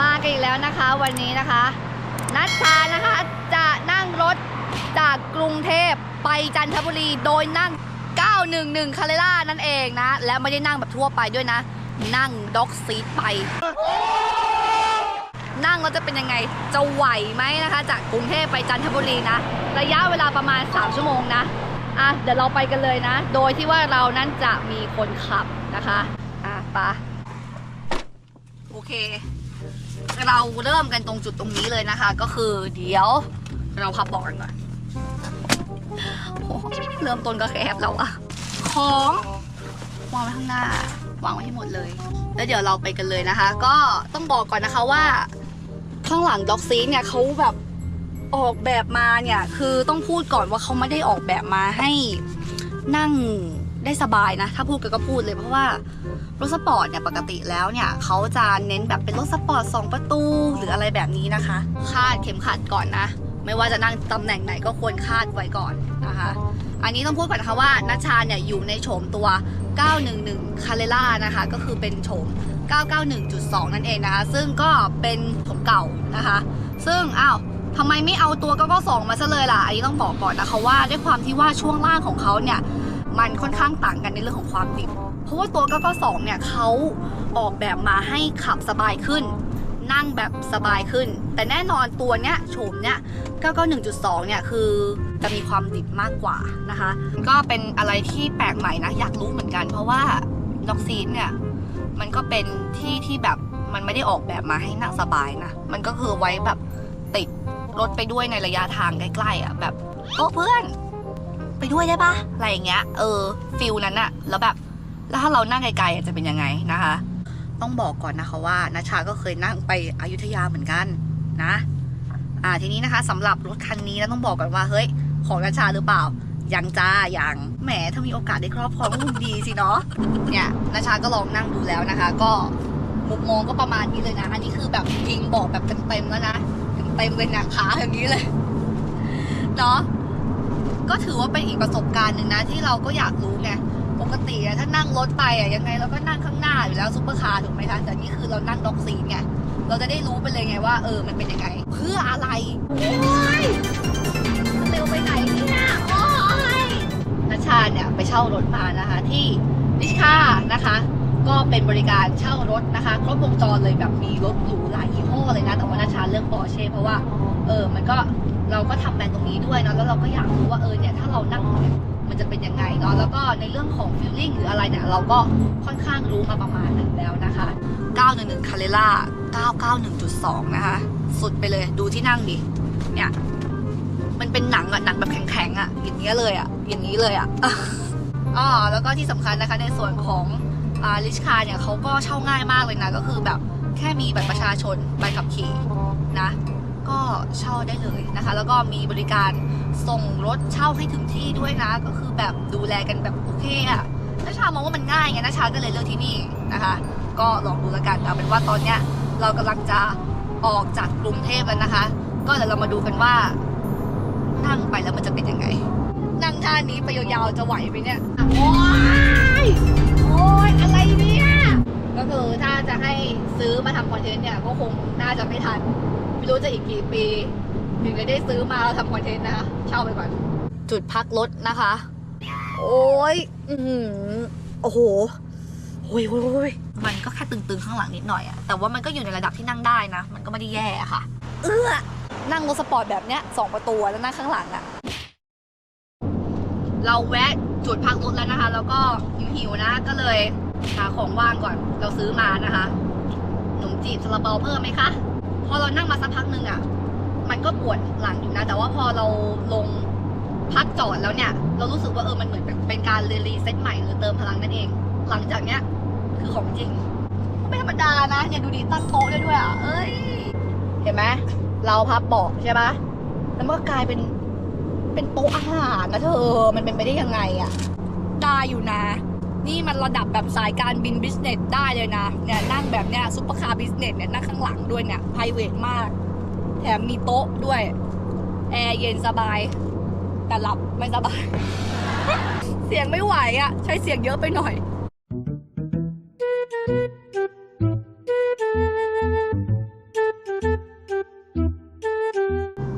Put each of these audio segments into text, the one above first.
มากันอีกแล้วนะคะ วันนี้นะคะ นัชชานะคะจะนั่งรถจากกรุงเทพไปจันทบุรีโดยนั่ง 911 คาเรล่านั่นเองนะ และไม่ได้นั่งแบบทั่วไปด้วยนะ นั่งด็อกซีทไป นั่งแล้วจะเป็นยังไงจะไหวไหมนะคะ จากกรุงเทพไปจันทบุรีนะ ระยะเวลาประมาณ 3 ชั่วโมงนะอะเดี๋ยวเราไปกันเลยนะ โดยที่ว่าเรานั้นจะมีคนขับนะคะ อะไปะโอเค เราเริ่มกันตรงจุดตรงนี้เลยนะคะ ก็คือเดี๋ยวเราพับบอกกันก่อนเริ่มต้นก็แคบแล้วอะของวางไว้ข้างหน้าวางไว้ให้หมดเลย แล้วเดี๋ยวเราไปกันเลยนะคะ ก็ต้องบอกก่อนนะคะว่า ข้างหลังด็อกซีเนี่ยเขาแบบออกแบบมาเนี่ย คือต้องพูดก่อนว่าเขาไม่ได้ออกแบบมาให้นั่ง ได้สบายนะ ถ้าพูดก,ก็พูดเลยเพราะว่ารถสปอร์ตเนี่ยปกติแล้วเนี่ยเขาจะเน้นแบบเป็นรถสปอร์ต2ประตูหรืออะไรแบบนี้นะคะคาดเข็มขัดก่อนนะ ไม่ว่าจะนั่งตำแหน่งไหนก็ควรคาดไว้ก่อนนะคะ อันนี้ต้องพูดก่อนนะคะว่านัชชาเนี่ยอยู่ในโฉมตัว 911 c a r r e r a นะคะ ก็คือเป็นโฉม 991.2 นั่นเองนะคะ ซึ่งก็เป็นโฉมเก่านะคะ ซึ่งอ้าวทำไมไม่เอาตัว 992 มาซะเลยล่ะ อันนี้ต้องบอกก่อนนะคะว่าด้วยความที่ว่าช่วงล่างของเขาเนี่ย มันค่อนข้างต่างกันในเรื่องของความดิบเพราะว่าตัว 992 เนี่ยเขาออกแบบมาให้ขับสบายขึ้น นั่งแบบสบายขึ้น แต่แน่นอนตัวเนี้ยโฉมเนี้ย 991.2 เนี่ยคือจะมีความดิบมากกว่านะคะ ก็เป็นอะไรที่แปลกใหม่นะ อยากรู้เหมือนกัน เพราะว่าด็อกซีนเนี่ยมันก็เป็นที่ที่แบบมันไม่ได้ออกแบบมาให้นั่งสบายนะ มันก็คือไว้แบบติดรถไปด้วยในระยะทางใกล้ๆอะแบบโอ้เพื่อน ไปด้วยได้ปะอะไรอย่างเงี้ย เออฟิลนั้นอะแล้วแบบ แล้วถ้าเรานั่งไกลๆจะเป็นยังไงนะคะ ต้องบอกก่อนนะคะว่านาชาก็เคยนั่งไปอยุธยาเหมือนกันนะ อ่าทีนี้นะคะสำหรับรถคันนี้นะต้องบอกก่อนว่าเฮ้ย ของนาชาหรือเปล่ายังจ้ายังแหมถ้ามีโอกาสได้ครอบครองก็คงดีสิเนาะเนี่ยนาชาก็ลองนั่งดูแล้วนะคะ ก็มุมมองก็ประมาณนี้เลยนะ อันนี้คือแบบยิงบอกแบบเต็มๆแล้วนะเต็มๆเลยนะขาอย่างนี้เลยเนาะ ก็ถือว่าเป็นอีกประสบการณ์หนึ่งนะที่เราก็อยากรู้ไงปกติถ้านั่งรถไปอะยังไงเราก็นั่งข้างหน้าอยู่แล้วซุปเปอร์คาร์ถูกไหมคะแต่นี่คือเรานั่งด็อกซีไงเราจะได้รู้ไปเลยไงว่าเออมันเป็นยังไง เพื่ออะไรโอ้ยเร็วไปไหนเนี่ยโอ้ยนัชชาเนี่ยไปเช่ารถมานะคะ ที่นิชานะคะ ก็เป็นบริการเช่ารถนะคะครบวงจรเลยแบบมีรถหรูหลายยี่ห้อเลยนะแต่ว่านัชชาเลือกปอร์เช่เพราะว่า เออมันก็ เราก็ทำแบรนด์ตรงนี้ด้วยเนาะแล้วเราก็อยากรู้ว่าเออเนี่ยถ้าเรานั่งเนี่ยมันจะเป็นยังไงเนาะแล้วก็ในเรื่องของฟีลลิ่งหรืออะไรเนี่ยเราก็ค่อนข้างรู้มาประมาณหนึ่งแล้วนะคะ 911 c a r r e r a 991.2 นะคะ สุดไปเลยดูที่นั่งดิเนี่ยมันเป็นหนังอะหนังแบบแข็งๆอะอย่างเงี้ยเลยอะอย่างนี้เลยอะอ๋อแล้วก็ที่สำคัญนะคะในส่วนของอลิชคาเนี่ยเขาก็เช่าง่ายมากเลยนะ ก็คือแบบแค่มีบัตรประชาชนใบขับขี่นะ ก็เช่าได้เลยนะคะ แล้วก็มีบริการส่งรถเช่าให้ถึงที่ด้วยนะ ก็คือแบบดูแลกันแบบโอเคอะนัชชามองว่ามันง่ายไงนัชชาก็เลยเลือกที่นี่นะคะ ก็ลองดูแล้วกันเอาเป็นว่าตอนเนี้ยเรากำลังจะออกจากกรุงเทพแล้วนะคะ ก็เดี๋ยวเรามาดูกันว่า นั่งไปแล้วมันจะเป็นยังไง นั่งท่านี้ไปยาวๆจะไหวไหมเนี่ยโอ๊ยโอ๊ยอะไรเนี่ยก็คือถ้าจะให้ซื้อมาทำคอนเทนต์เนี่ยก็คงน่าจะไม่ทัน ไม่รู้จะอีกกี่ปีถึงจะได้ซื้อมาแล้วทำคอนเทนต์นะคะ เช่าไปก่อน จุดพักรถนะคะ โอ้ยอือหือโอ้โหโอ้ยโอ้ยโอ้ยมันก็แค่ตึงๆข้างหลังนิดหน่อยอะแต่ว่ามันก็อยู่ในระดับที่นั่งได้นะ มันก็ไม่ได้แย่อะค่ะ เอื้อนั่งรถสปอร์ตแบบเนี้ยสองประตูแล้วนั่งข้างหลังอะเราแวะจุดพักรถแล้วนะคะ แล้วก็หิวๆนะก็เลยหาของว่างก่อน เราซื้อมานะคะขนมจีบซาลาเปาเพิ่มไหมคะ พอเรานั่งมาสักพักหนึ่งอะ มันก็ปวดหลังอยู่นะ แต่ว่าพอเราลงพักจอดแล้วเนี่ย เรารู้สึกว่าเออมันเหมือนเป็นการรีเซ็ตใหม่หรือเติมพลังนั่นเอง หลังจากเนี้ยคือของจริง ไม่ธรรมดานะเนี่ยดูดีตั้งโต๊ะได้ด้วยอะ เอ้ย เห็นไหมเราพับเบาะใช่ปะแล้วมันก็กลายเป็นเป็นโต๊ะอาหารนะเธอ มันเป็นไปได้ยังไงอะได้อยู่นะ นี่มันระดับแบบสายการบินบิสเนสได้เลยนะ เนี่ยนั่งแบบเนี้ยซุปเปอร์คาร์บิสเนสเนี่ยนั่งข้างหลังด้วยเนี่ยไพรเวทมาก แถมมีโต๊ะด้วย แอร์เย็นสบาย แต่หลับไม่สบาย เสียงไม่ไหวอะ่ะ ใช้เสียงเยอะไปหน่อย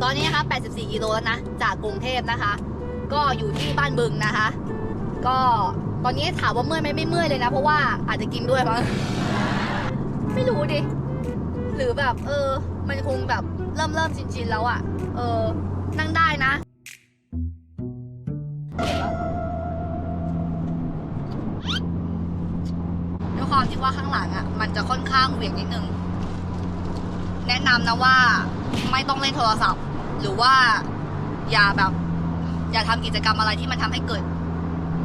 ตอนนี้นะคะ 84 กิโลแล้วนะ จากกรุงเทพนะคะ ก็อยู่ที่บ้านบึงนะคะ ก็ ตอนนี้ถามว่าเมื่อยไหมไม่เมื่อยเลยนะ เพราะว่าอาจจะกินด้วยมั้งไม่รู้ดิ หรือแบบ เออ มันคงแบบเริ่มเริ่มชินๆแล้วอะ่ะเออ นั่งได้นะด้วยความที่ว่าข้างหลังอะ่ะมันจะค่อนข้างเหวี่ยงนิดนึง แนะนำนะว่าไม่ต้องเล่นโทรศัพท์ หรือว่าอย่าแบบ อย่าทำกิจกรรมอะไรที่มันทำให้เกิด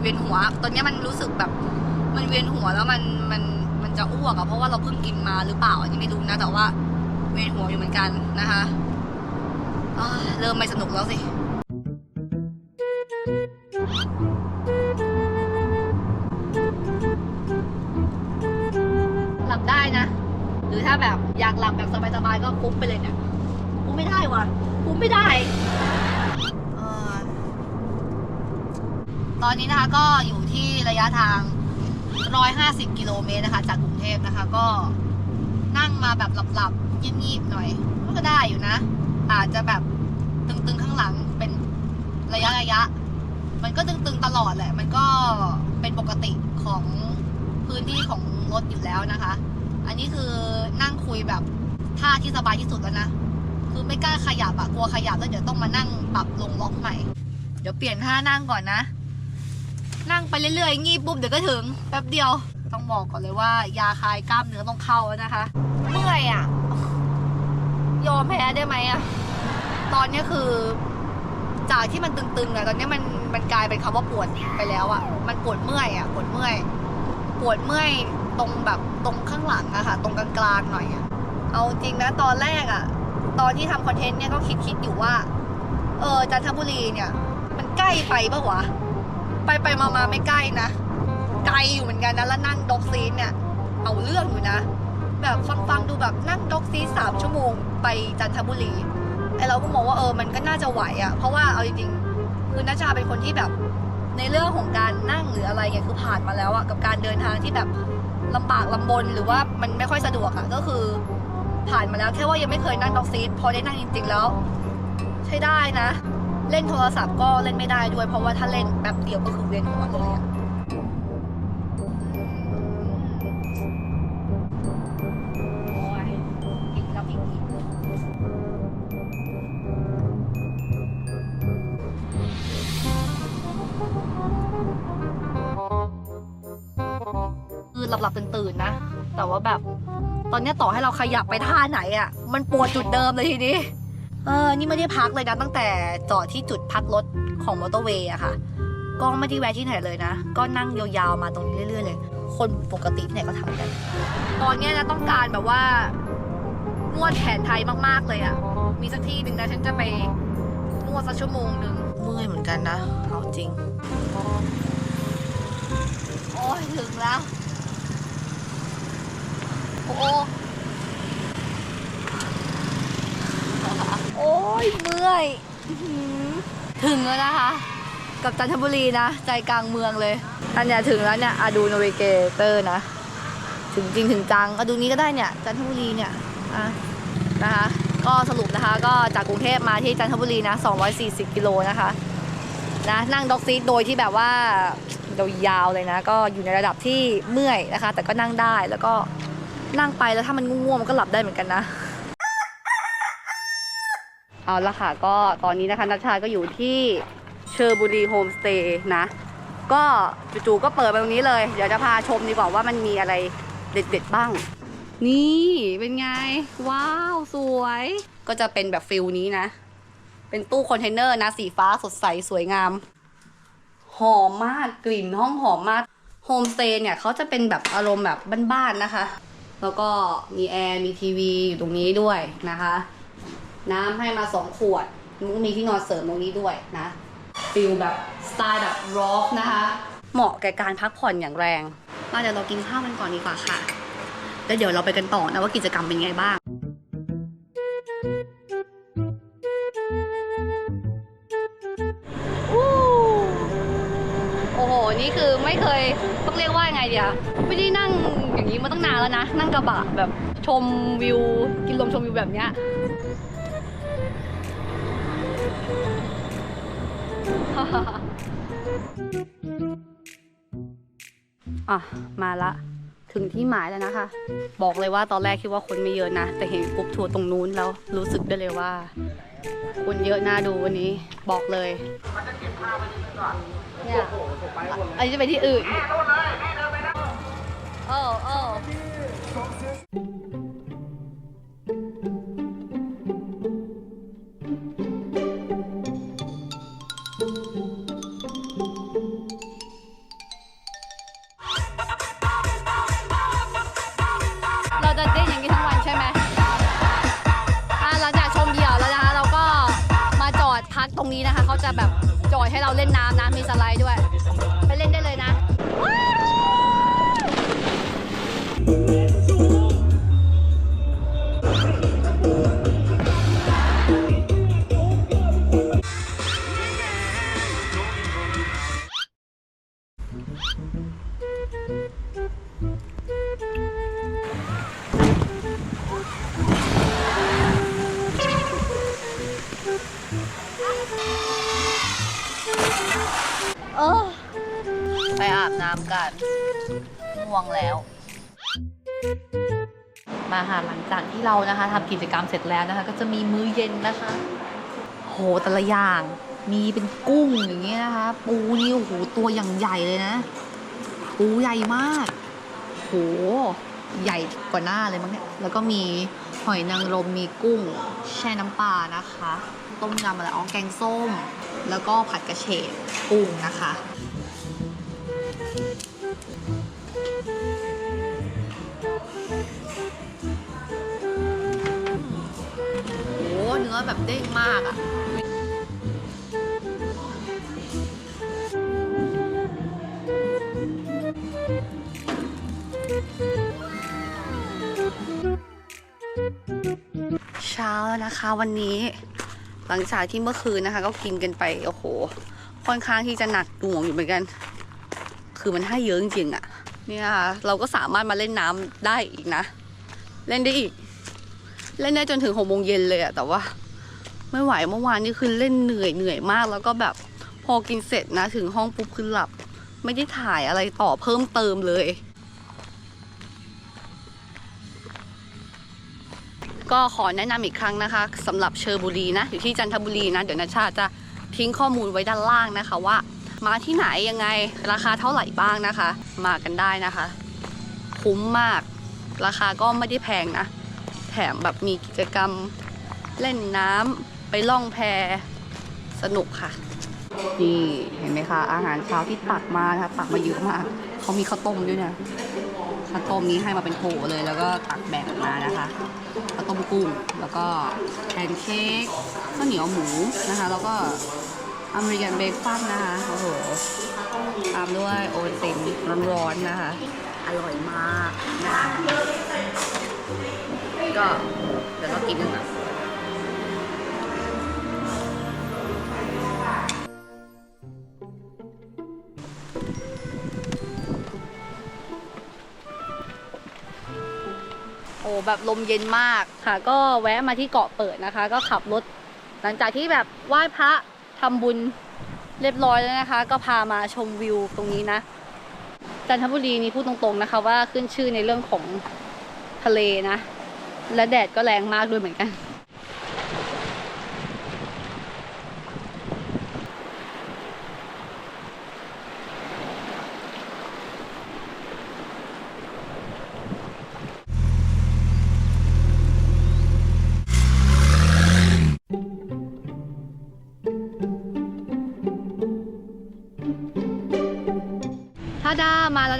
เวียนหัว ตอนนี้มันรู้สึกแบบมันเวียนหัวแล้วมันมันมันจะอ้วกอะเพราะว่าเราเพิ่งกินมาหรือเปล่าอันนี้ไม่รู้นะแต่ว่าเวียนหัวอยู่เหมือนกันนะคะเริ่มไม่สนุกแล้วสิหลับได้นะ หรือถ้าแบบอยากหลับแบบสบายๆก็ฟุ้งไปเลยเนี่ยฟุ้งไม่ได้ว่ะฟุ้งไม่ได้เอ่อ ตอนนี้นะคะก็อยู่ที่ระยะทาง 150 กิโลเมตรนะคะ จากกรุงเทพนะคะ ก็นั่งมาแบบหลับๆงีบๆหน่อย ก็ได้อยู่นะ อาจจะแบบตึงๆข้างหลังเป็นระยะระยะ มันก็ตึงๆตลอดแหละ มันก็เป็นปกติของพื้นที่ของรถอยู่แล้วนะคะ อันนี้คือนั่งคุยแบบท่าที่สบายที่สุดแล้วนะ คือไม่กล้าขยับอะกลัวขยับแล้วเดี๋ยวต้องมานั่งปรับลงล็อกใหม่ เดี๋ยวเปลี่ยนท่านั่งก่อนนะ นั่งไปเรื่อยๆ งีบปุ๊บเดี๋ยวก็ถึงแป๊บเดียว ต้องบอกก่อนเลยว่า ยาคลายกล้ามเนื้อต้องเข้านะคะ เมื่อยอะยอมแพ้ได้ไหมอะตอนนี้คือ จากที่มันตึงๆอะตอนนี้มันมันกลายเป็นคำว่าปวดไปแล้วอะมันปวดเมื่อยอะปวดเมื่อย ปวดเมื่อยตรงแบบตรงข้างหลังอะค่ะ ตรงกลางๆหน่อยอะเอาจริงนะตอนแรกอะตอนที่ทำคอนเทนต์เนี่ยก็คิดคิดอยู่ว่า เออจันทบุรีเนี่ย มันใกล้ไปปะวะ ไปไปมามาไม่ใกล้นะ ไกลอยู่เหมือนกันนะ แล้วนั่งด็อกซีนเนี่ย เอาเรื่องอยู่นะ แบบฟังฟังดูแบบนั่งด็อกซีนสามชั่วโมงไปจันทบุรี ไอเราก็มองว่าเออ มันก็น่าจะไหวอะเพราะว่าเอาจริงๆคือนัชชาเป็นคนที่แบบ ในเรื่องของการนั่งหรืออะไรเงี้ยคือผ่านมาแล้วอะกับการเดินทางที่แบบลำบากลำบนหรือว่ามันไม่ค่อยสะดวกอะก็คือ ผ่านมาแล้วแค่ว่ายังไม่เคยนั่งด็อกซีพอได้นั่งจริง ๆ แล้ว ใช้ได้นะ เล่นโทรศัพท์ก็เล่นไม่ได้ด้วย เพราะว่าถ้าเล่นแป๊บเดียวก็คือเวียนหัวเลยอะโอ้ยอีกแล้วอีกอีกคือหลับๆตื่นๆนะ แต่ว่าแบบ ตอนเนี้ยต่อให้เราขยับไปท่าไหนอะ่ะมันปวดจุดเดิมเลยทีนี้ เออ นี่ไม่ได้พักเลยนะตั้งแต่จอดที่จุดพักรถของมอเตอร์เวย์อะค่ะ ก็ไม่ได้แวะที่ไหนเลยนะ ก็นั่งยาวๆมาตรงนี้เรื่อยๆเลย คนปกติที่ไหนก็ทำกัน ตอนเนี้ยนะต้องการแบบว่านวดแผนไทยมากๆเลยอะ่ะมีสักที่หนึ่งนะฉันจะไปนวดสักชั่วโมงหนึ่งเมื่อยเหมือนกันนะเอาจริง โอ้ยถึงแล้ว โอ้โหโอ้ยเมื่อยถึงแล้วนะคะ กับจันทบุรีนะ ใจกลางเมืองเลย อันเนี้ยถึงแล้วเนี่ยอะดูนาวิเกเตอร์นะ ถึงจริงถึงจังอะดูนี้ก็ได้เนี่ย จันทบุรีเนี่ยอะนะคะ ก็สรุปนะคะ ก็จากกรุงเทพมาที่จันทบุรีนะ240 กิโลนะคะนะนั่งด็อกซีทโดยที่แบบว่ายาวเลยนะ ก็อยู่ในระดับที่เมื่อยนะคะ แต่ก็นั่งได้แล้วก็นั่งไปแล้วถ้ามันง่วงมันก็หลับได้เหมือนกันนะ เอาละค่ะก็ตอนนี้นะคะนัชชาก็อยู่ที่เชอร์บุรีโฮมสเตย์นะ ก็จู่ๆก็เปิดไปตรงนี้เลย เดี๋ยวจะพาชมดีกว่าว่ามันมีอะไรเด็ดๆบ้าง นี่เป็นไง ว้าว สวย ก็จะเป็นแบบฟิลนี้นะ เป็นตู้คอนเทนเนอร์นะ สีฟ้าสดใสสวยงาม หอมมากกลิ่นห้องหอมมากโฮมสเตย์เนี่ยเขาจะเป็นแบบอารมณ์แบบบ้านๆนะคะ แล้วก็มีแอร์มีทีวีอยู่ตรงนี้ด้วยนะคะ น้ำให้มาสองขวดมันก็มีที่นอนเสริมตรงนี้ด้วยนะฟิลแบบสไตล์แบบร็อกนะคะ เหมาะแก่การพักผ่อนอย่างแรงมาเดี๋ยวเรากินข้าวกันก่อนดีกว่าค่ะ แล้วเดี๋ยวเราไปกันต่อนะว่ากิจกรรมเป็นไงบ้างโอ้โห นี่คือไม่เคยต้องเรียกว่าไงเดียวไม่ได้นั่งอย่างนี้มาตั้งนานแล้วนะ นั่งกระบะแบบชมวิว กินลมชมวิวแบบเนี้ย อะ มาละ ถึงที่หมายแล้วนะคะ บอกเลยว่าตอนแรกคิดว่าคนไม่เยอะนะ แต่เห็นกรุ๊ปทัวร์ตรงนู้นแล้วรู้สึกได้เลยว่า คนเยอะน่าดูวันนี้ บอกเลยเนี่ยอันนี้จะไปที่อื่นโอ้โอ้เรา จะแบบจอดให้เราเล่นน้ำนะมีสไลด์ด้วย ไปเล่นได้เลยนะ กันง่วงแล้ว มาหาหลังจากที่เรานะคะทำกิจกรรมเสร็จแล้วนะคะ ก็จะมีมื้อเย็นนะคะ โหแต่ละอย่าง มีเป็นกุ้งอย่างเงี้ยนะคะ ปูนี่โอ้โหตัวอย่างใหญ่เลยนะ ปูใหญ่มากโหใหญ่กว่าหน้าเลยมั้งเนี่ยแล้วก็มีหอยนางรมมีกุ้ง แช่น้ำปลานะคะ ต้มยำอะไรอ๋อแกงส้ม แล้วก็ผัดกระเฉดกุ้งนะคะ อ้เนื้อแบบเด้งมากอะ่ะเช้าแล้วนะคะวันนี้หลังจากที่เมื่อคืนนะคะ ก็กินกันไปโอ้โห ค่อนข้างที่จะหนักหน่วงอยู่เหมือนกัน คือมันให้เยอะจริงๆอะ่ะเนี่ยค่ะเราก็สามารถมาเล่นน้ำได้อีกนะ เล่นได้อีก เล่นได้จนถึงหกโมงเย็นเลยอะแต่ว่า ไม่ไหวเมื่อวานนี่คือเล่นเหนื่อยเหนื่อยมาก แล้วก็แบบพอกินเสร็จนะ ถึงห้องปุ๊บคือหลับ ไม่ได้ถ่ายอะไรต่อเพิ่มเติมเลย ก็ขอแนะนำอีกครั้งนะคะสำหรับเชอร์บุรีนะ อยู่ที่จันทบุรีนะ เดี๋ยวนาชาจะทิ้งข้อมูลไว้ด้านล่างนะคะว่า มาที่ไหนยังไงราคาเท่าไหร่บ้างนะคะ มากันได้นะคะ คุ้มมาก ราคาก็ไม่ได้แพงนะ แถมแบบมีกิจกรรมเล่นน้ำ ไปล่องแพสนุกค่ะ นี่เห็นไหมคะ อาหารเช้าที่ตักมานะคะตักมาเยอะมากเขามีข้าวต้มด้วยนะข้าวต้มนี้ให้มาเป็นโถเลย แล้วก็ตักแบ่งมานะคะข้าวต้มกุ้งแล้วก็แพนเค้กข้าวเหนียวหมูนะคะ แล้วก็อเมริกันเบคฟาสนะคะโอ้โหตามด้วยโอตินร้อนๆนะคะ อร่อยมากนะคะก็เดี๋ยวเรากินกันแบบ แบบลมเย็นมากค่ะ ก็แวะมาที่เกาะเปิดนะคะ ก็ขับรถ หลังจากที่แบบไหว้พระทำบุญเรียบร้อยแล้วนะคะ ก็พามาชมวิวตรงนี้นะจันทบุรีนี่พูดตรงๆนะคะ ว่าขึ้นชื่อในเรื่องของทะเลนะ และแดดก็แรงมากด้วยเหมือนกัน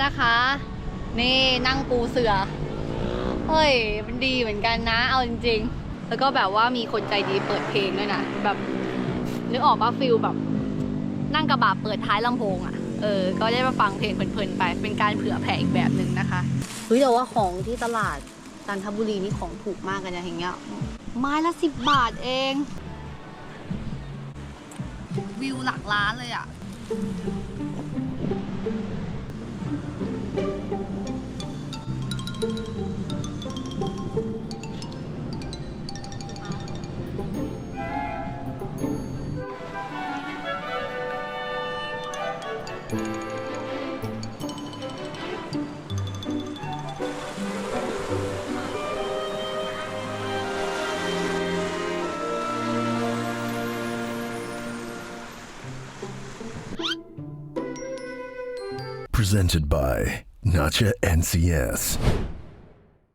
นะคะ นี่นั่งปูเสือเฮ้ย มันดีเหมือนกันนะ เอาจริง ๆ แล้วก็แบบว่ามีคนใจดีเปิดเพลงด้วยนะ แบบนึกออกป่ะฟิลแบบ นั่งกระบะเปิดท้ายลำโพงอะ่ะ เออ ก็ได้มาฟังเพลงเพลินๆไป เป็นการเผื่อแผ่อีกแบบหนึ่งนะคะเฮ้ยแต่ว่าของที่ตลาดจันทบุรีนี่ของถูกมากกันนะอย่างเงี้ย ไม้ละสิบบาทเอง วิวหลักล้านเลยอะ Presented by Nacha NCS.